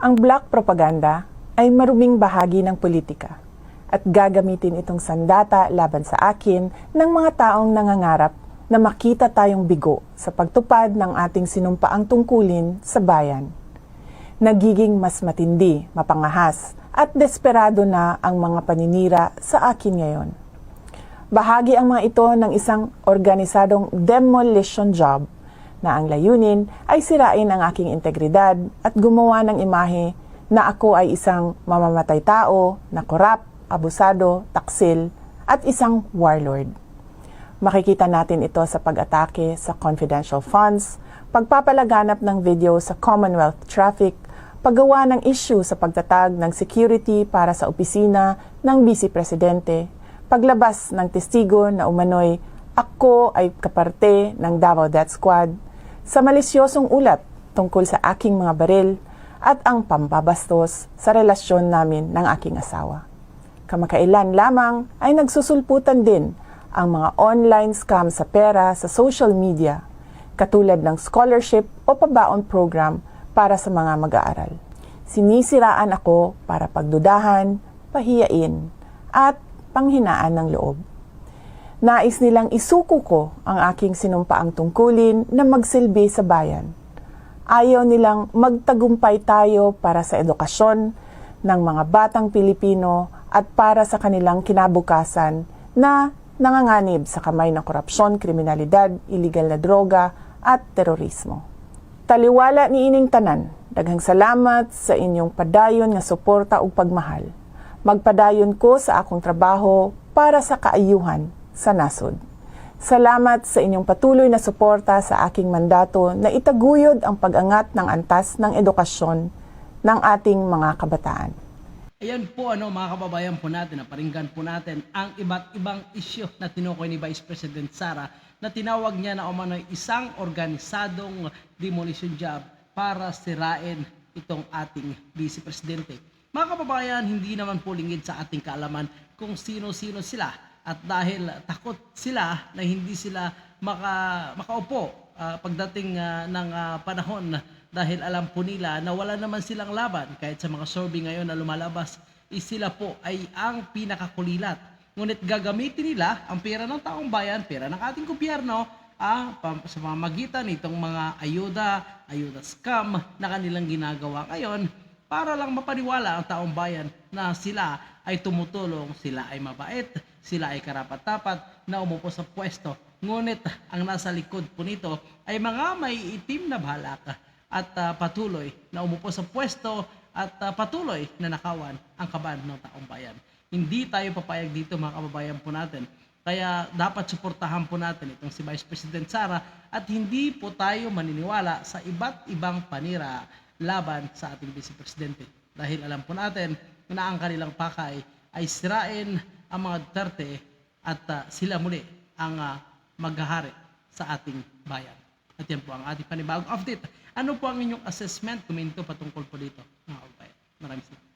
Ang black propaganda ay maruming bahagi ng politika at gagamitin itong sandata laban sa akin ng mga taong nangangarap na makita tayong bigo sa pagtupad ng ating sinumpaang tungkulin sa bayan. Nagiging mas matindi, mapangahas at desperado na ang mga paninira sa akin ngayon. Bahagi ang mga ito ng isang organisadong demolition job na ang layunin ay sirain ang aking integridad at gumawa ng imahe na ako ay isang mamamatay tao, na korap, abusado, taksil, at isang warlord. Makikita natin ito sa pag-atake sa confidential funds, pagpapalaganap ng video sa Commonwealth traffic, paggawa ng issue sa pagtatag ng security para sa opisina ng Vice Presidente, paglabas ng testigo na umano'y ako ay kaparte ng Davao Death Squad, sa malisyosong ulat tungkol sa aking mga baril at ang pampabastos sa relasyon namin ng aking asawa. Kamakailan lamang ay nagsusulputan din ang mga online scam sa pera sa social media, katulad ng scholarship o pabaon program para sa mga mag-aaral. Sinisiraan ako para pagdudahan, pahiyain, at panghinaan ng loob. Nais nilang isuko ko ang aking sinumpaang tungkulin na magsilbi sa bayan. Ayaw nilang magtagumpay tayo para sa edukasyon ng mga batang Pilipino at para sa kanilang kinabukasan na nanganganib sa kamay ng korupsyon, kriminalidad, iligal na droga at terorismo. Taliwala ni ining tanan, daghang salamat sa inyong padayon nga suporta ug pagmahal. Magpadayon ko sa akong trabaho para sa kaayuhan sa nasod. Salamat sa inyong patuloy na suporta sa aking mandato na itaguyod ang pag-angat ng antas ng edukasyon ng ating mga kabataan. Ayan po ano mga kababayan po natin, naparinggan po natin ang iba't ibang isyu na tinukoy ni Vice President Sara na tinawag niya na umano'y isang organisadong demolition job para sirain itong ating Vice Presidente. Mga kababayan, hindi naman po lingid sa ating kaalaman kung sino-sino sila at dahil takot sila na hindi sila maka, makaupo ah, pagdating ah, ng ah, panahon. Dahil alam po nila na wala naman silang laban. Kahit sa mga survey ngayon na lumalabas is sila po ay ang pinakakulilat. Ngunit gagamitin nila ang pera ng taong bayan, pera ng ating gobyerno, ah, sa pamamagitan nitong mga ayuda, ayuda scam na kanilang ginagawa ngayon para lang mapaniwala ang taong bayan na sila ay tumutulong, sila ay mabait, sila ay karapat-dapat na umupo sa pwesto. Ngunit ang nasa likod po nito ay mga may itim na balak at ah, patuloy na umupo sa pwesto at ah, patuloy na nakawan ang kaban ng taong bayan. Hindi tayo papayag dito mga kababayan po natin. Kaya dapat suportahan po natin itong si Vice President Sara at hindi po tayo maniniwala sa iba't ibang panira laban sa ating Vice Presidente. Dahil alam po natin na ang kanilang pakay ay sirain ang mga Duterte at ah, sila muli ang ah, maghahari sa ating bayan. At yan po ang ating panibagong update. Ano po ang inyong assessment? Komento patungkol po dito. Mga kababayan. Maraming salamat.